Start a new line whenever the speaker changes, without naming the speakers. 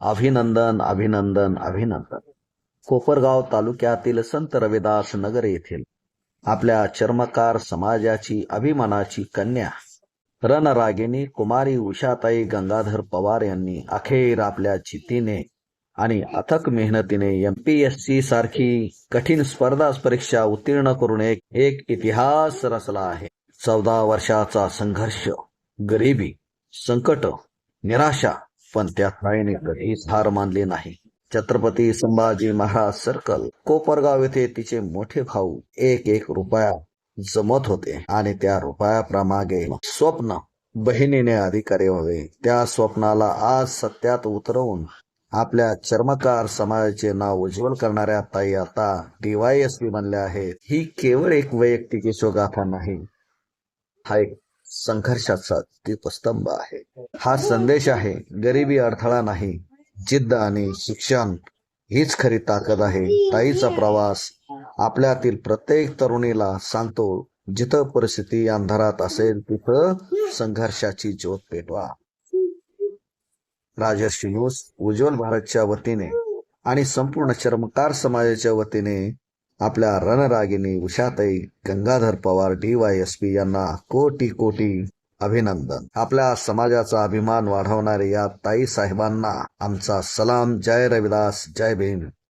अभिनंदन अभिनंदन अभिनंदन. कोपरगाव तालुक्यातील संत रविदास नगर येथील आपल्या चर्मकार समाजाची अभिमानाची कन्या रणरागिनी कुमारी उषाताई गंगाधर पवार यांनी अखेर आपल्या चितीने आणि अथक मेहनतीने एमपीएससी सारखी कठीण स्पर्धा परीक्षा उत्तीर्ण करून एक एक इतिहास रचला आहे. चौदा वर्षाचा संघर्ष गरिबी संकट निराशा पण त्या ताईने कधीच हार मानली नाही. छत्रपती संभाजी महाराज सर्कल कोपरगाव येथे तिचे मोठे भाऊ एक एक रुपया जमत होते आणि त्या रुपयाप्रमागे स्वप्न बहिणीने अधिकारी व्हावे. त्या स्वप्नाला आज सत्यात उतरवून आपल्या चर्मकार समाजाचे नाव उज्ज्वल करणाऱ्या ताई आता डीवायएसपी बनल्या आहेत. ही केवळ एक वैयक्तिक यशोगाथा नाही हा एक संघर्षाचा दीपस्तंभ आहे. हा. संदेश आहे गरिबी अडथळा नाही जिद्द आणि शिक्षण हीच खरी ताकद आहे. ताईचा प्रवास आपल्यातील प्रत्येक तरुणीला सांगतो जिथं परिस्थिती अंधारात असेल तिथं संघर्षाची ज्योत पेटवा. राजर्षी न्यूज उज्ज्वल भारतच्या वतीने आणि संपूर्ण चर्मकार समाजाच्या वतीने आपल्या रणरागिनी उषाताई गंगाधर पवार डीवायएसपी यांना कोटी कोटी अभिनंदन. आपल्या समाजाचा अभिमान वाढवणारे या ताई साहेबांना आमचा सलाम. जय रविदास जय भीम.